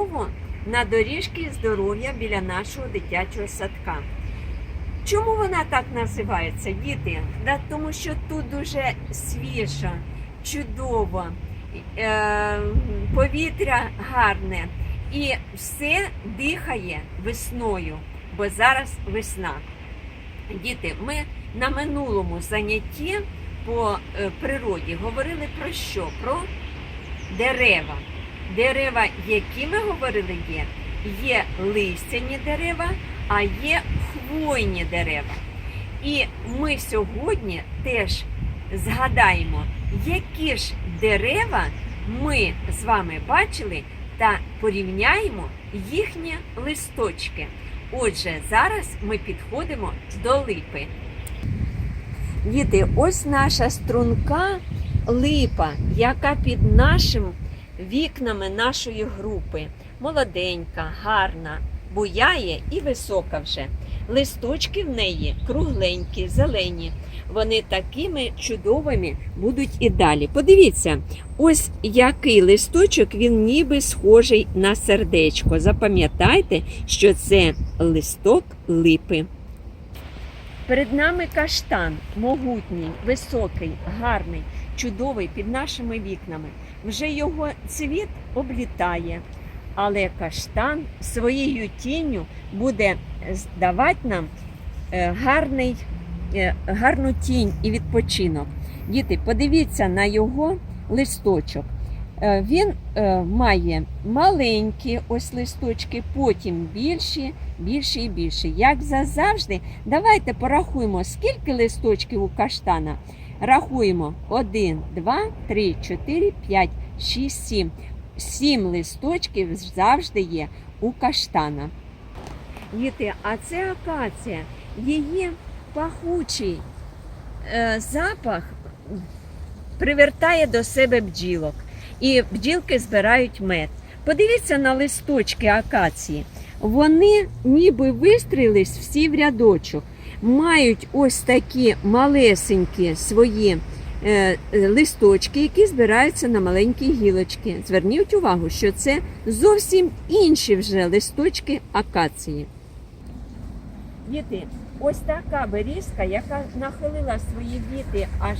знову на доріжки здоров'я біля нашого дитячого садка. Чому вона так називається, діти? Да, тому що тут дуже свіжо, чудово, е, повітря гарне і все дихає весною, бо зараз весна. Діти, ми на минулому занятті по е, природі говорили про що? Про дерева. Дерева, які ми говорили, є, є листяні дерева, а є хвойні дерева. І ми сьогодні теж згадаємо, які ж дерева ми з вами бачили та порівняємо їхні листочки. Отже, зараз ми підходимо до липи. Діти, ось наша струнка липа, яка під нашим вікнами нашої групи. Молоденька, гарна, буяє і висока вже. Листочки в неї кругленькі, зелені. Вони такими чудовими будуть і далі. Подивіться, ось який листочок, він ніби схожий на сердечко. Запам'ятайте, що це листок липи. Перед нами каштан, могутній, високий, гарний, чудовий під нашими вікнами. Вже його цвіт облітає, але каштан своєю тінню буде здавати нам е, гарний, е, гарну тінь і відпочинок. Діти, подивіться на його листочок. Е, Він має маленькі ось листочки, потім більші, більші і більші. Як завжди, давайте порахуємо, скільки листочків у каштана. Рахуємо 1, 2, 3, 4, 5, 6, 7. 7 листочків завжди є у каштана. Діти, а це акація. Її пахучий е, запах привертає до себе бджілок. І бджілки збирають мед. Подивіться на листочки акації. Вони ніби вистрілились всі в рядочок. Мають ось такі малесенькі свої е, е, листочки, які збираються на маленькі гілочки. Зверніть увагу, що це зовсім інші вже листочки акації. Діти, ось така берізка, яка нахилила свої віти аж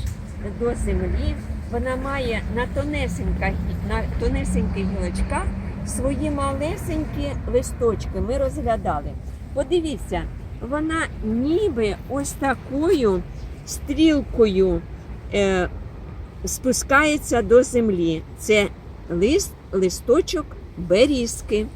до землі. Вона має на тонесеньких, на тонесеньких гілочках свої малесенькі листочки. Ми розглядали. Подивіться, вона ніби ось такою стрілкою е, спускається до землі. Це лист, листочок берізки.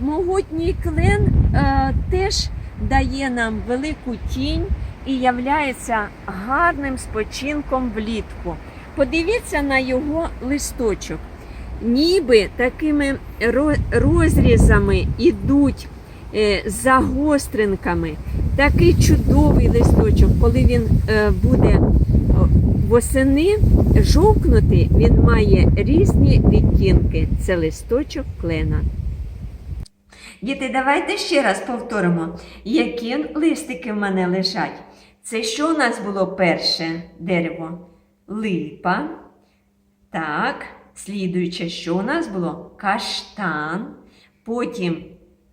Могутній клен е, теж дає нам велику тінь і являється гарним спочинком влітку. Подивіться на його листочок. Ніби такими розрізами ідуть е, загостринками. Такий чудовий листочок, коли він е, буде восени жовкнути, він має різні відтінки. Це листочок клена. Діти, давайте ще раз повторимо, які листики в мене лежать. Це що у нас було перше дерево? Липа. Так, слідуюче, що у нас було? Каштан. Потім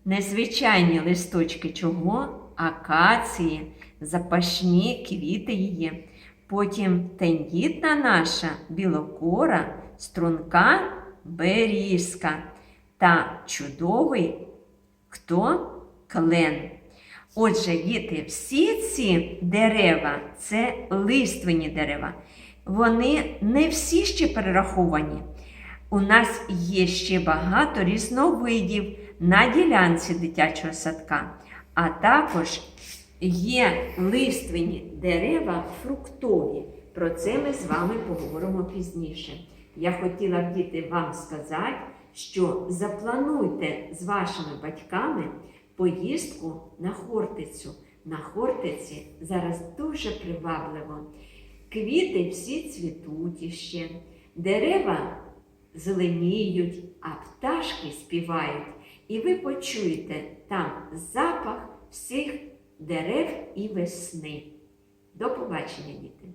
незвичайні листочки чого? Акації, запашні квіти її. Потім тендітна наша білокора, струнка берізка та чудовий Хто? Клен. Отже, діти, всі ці дерева це лиственні дерева. Вони не всі ще перераховані. У нас є ще багато різновидів на ділянці дитячого садка, а також є лиственні дерева фруктові. Про це ми з вами поговоримо пізніше. Я хотіла б діти вам сказати, що заплануйте з вашими батьками поїздку на Хортицю. На Хортиці зараз дуже привабливо. Квіти всі цвітуть іще, дерева зеленіють, а пташки співають. І ви почуєте там запах всіх дерев і весни. До побачення, діти!